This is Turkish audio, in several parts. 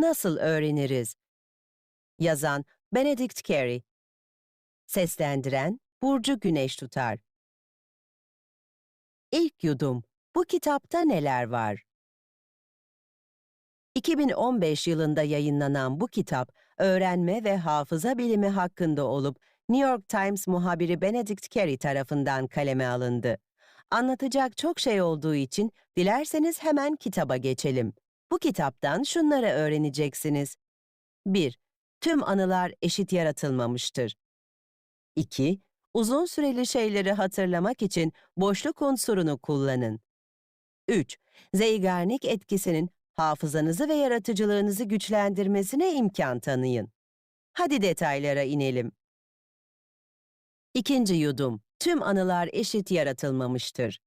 nasıl öğreniriz? Yazan Benedict Carey Seslendiren Burcu Güneş Tutar İlk yudum. Bu kitapta neler var? 2015 yılında yayınlanan bu kitap, öğrenme ve hafıza bilimi hakkında olup New York Times muhabiri Benedict Carey tarafından kaleme alındı. Anlatacak çok şey olduğu için dilerseniz hemen kitaba geçelim. Bu kitaptan şunları öğreneceksiniz. 1. Tüm anılar eşit yaratılmamıştır. 2. Uzun süreli şeyleri hatırlamak için boşluk unsurunu kullanın. 3. Zeigarnik etkisinin hafızanızı ve yaratıcılığınızı güçlendirmesine imkan tanıyın. Hadi detaylara inelim. İkinci yudum. Tüm anılar eşit yaratılmamıştır.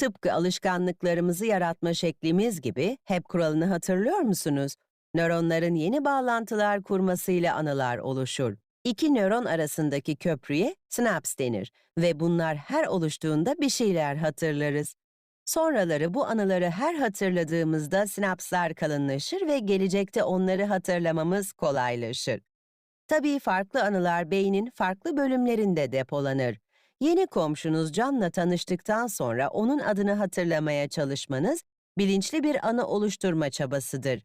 Tıpkı alışkanlıklarımızı yaratma şeklimiz gibi hep kuralını hatırlıyor musunuz? Nöronların yeni bağlantılar kurmasıyla anılar oluşur. İki nöron arasındaki köprüye sinaps denir ve bunlar her oluştuğunda bir şeyler hatırlarız. Sonraları bu anıları her hatırladığımızda sinapslar kalınlaşır ve gelecekte onları hatırlamamız kolaylaşır. Tabii farklı anılar beynin farklı bölümlerinde depolanır. Yeni komşunuz Can'la tanıştıktan sonra onun adını hatırlamaya çalışmanız bilinçli bir anı oluşturma çabasıdır.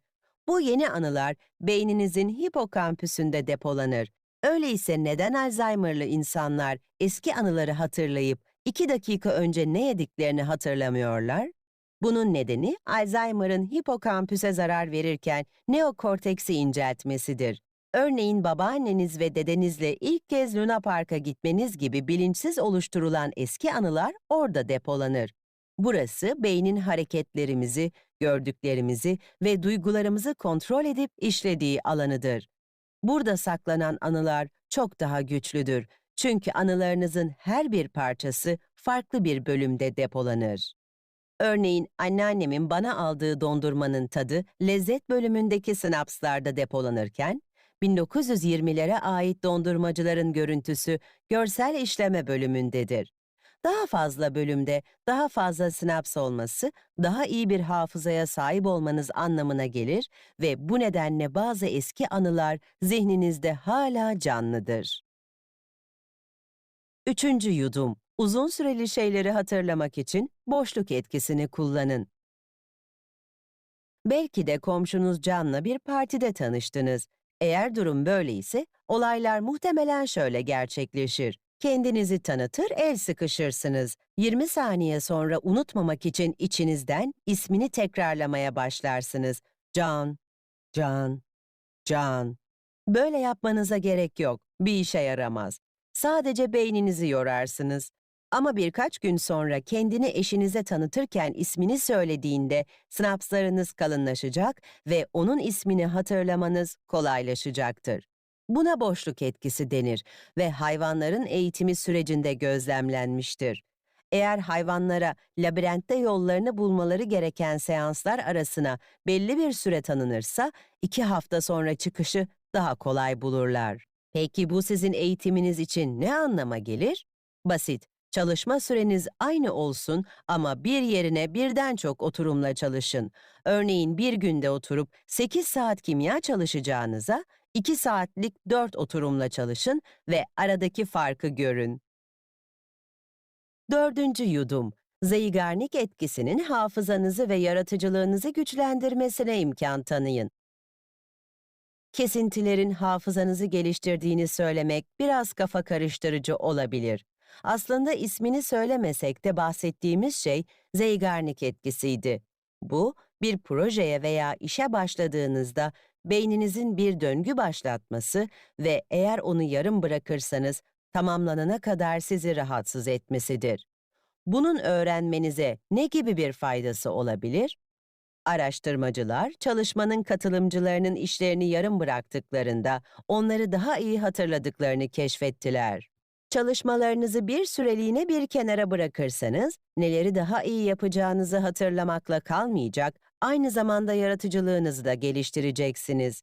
Bu yeni anılar beyninizin hipokampüsünde depolanır. Öyleyse neden Alzheimer'lı insanlar eski anıları hatırlayıp iki dakika önce ne yediklerini hatırlamıyorlar? Bunun nedeni Alzheimer'ın hipokampüse zarar verirken neokorteksi inceltmesidir. Örneğin babaanneniz ve dedenizle ilk kez Luna Park'a gitmeniz gibi bilinçsiz oluşturulan eski anılar orada depolanır. Burası beynin hareketlerimizi, gördüklerimizi ve duygularımızı kontrol edip işlediği alanıdır. Burada saklanan anılar çok daha güçlüdür. Çünkü anılarınızın her bir parçası farklı bir bölümde depolanır. Örneğin anneannemin bana aldığı dondurmanın tadı lezzet bölümündeki sinapslarda depolanırken, 1920'lere ait dondurmacıların görüntüsü görsel işleme bölümündedir. Daha fazla bölümde daha fazla sinaps olması, daha iyi bir hafızaya sahip olmanız anlamına gelir ve bu nedenle bazı eski anılar zihninizde hala canlıdır. Üçüncü yudum. Uzun süreli şeyleri hatırlamak için boşluk etkisini kullanın. Belki de komşunuz Can'la bir partide tanıştınız. Eğer durum böyleyse, olaylar muhtemelen şöyle gerçekleşir. Kendinizi tanıtır, el sıkışırsınız. 20 saniye sonra unutmamak için içinizden ismini tekrarlamaya başlarsınız. Can, Can, Can. Böyle yapmanıza gerek yok. Bir işe yaramaz. Sadece beyninizi yorarsınız. Ama birkaç gün sonra kendini eşinize tanıtırken ismini söylediğinde sinapslarınız kalınlaşacak ve onun ismini hatırlamanız kolaylaşacaktır. Buna boşluk etkisi denir ve hayvanların eğitimi sürecinde gözlemlenmiştir. Eğer hayvanlara labirentte yollarını bulmaları gereken seanslar arasına belli bir süre tanınırsa, iki hafta sonra çıkışı daha kolay bulurlar. Peki bu sizin eğitiminiz için ne anlama gelir? Basit. Çalışma süreniz aynı olsun ama bir yerine birden çok oturumla çalışın. Örneğin bir günde oturup 8 saat kimya çalışacağınıza 2 saatlik 4 oturumla çalışın ve aradaki farkı görün. Dördüncü yudum. Zeigarnik etkisinin hafızanızı ve yaratıcılığınızı güçlendirmesine imkan tanıyın. Kesintilerin hafızanızı geliştirdiğini söylemek biraz kafa karıştırıcı olabilir. Aslında ismini söylemesek de bahsettiğimiz şey Zeigarnik etkisiydi. Bu, bir projeye veya işe başladığınızda beyninizin bir döngü başlatması ve eğer onu yarım bırakırsanız tamamlanana kadar sizi rahatsız etmesidir. Bunun öğrenmenize ne gibi bir faydası olabilir? Araştırmacılar, çalışmanın katılımcılarının işlerini yarım bıraktıklarında onları daha iyi hatırladıklarını keşfettiler. Çalışmalarınızı bir süreliğine bir kenara bırakırsanız, neleri daha iyi yapacağınızı hatırlamakla kalmayacak, aynı zamanda yaratıcılığınızı da geliştireceksiniz.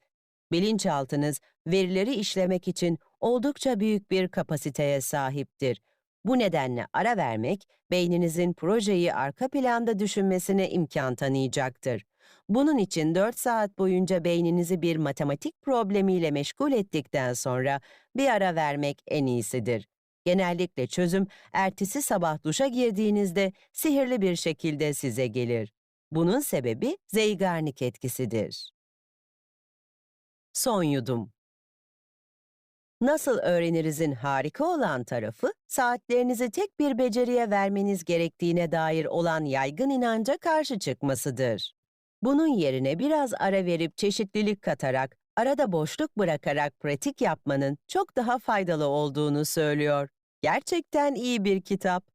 Bilinçaltınız, verileri işlemek için oldukça büyük bir kapasiteye sahiptir. Bu nedenle ara vermek, beyninizin projeyi arka planda düşünmesine imkan tanıyacaktır. Bunun için 4 saat boyunca beyninizi bir matematik problemiyle meşgul ettikten sonra bir ara vermek en iyisidir. Genellikle çözüm ertesi sabah duşa girdiğinizde sihirli bir şekilde size gelir. Bunun sebebi Zeigarnik etkisidir. Son yudum. Nasıl öğrenirizin harika olan tarafı, saatlerinizi tek bir beceriye vermeniz gerektiğine dair olan yaygın inanca karşı çıkmasıdır. Bunun yerine biraz ara verip çeşitlilik katarak, arada boşluk bırakarak pratik yapmanın çok daha faydalı olduğunu söylüyor. Gerçekten iyi bir kitap.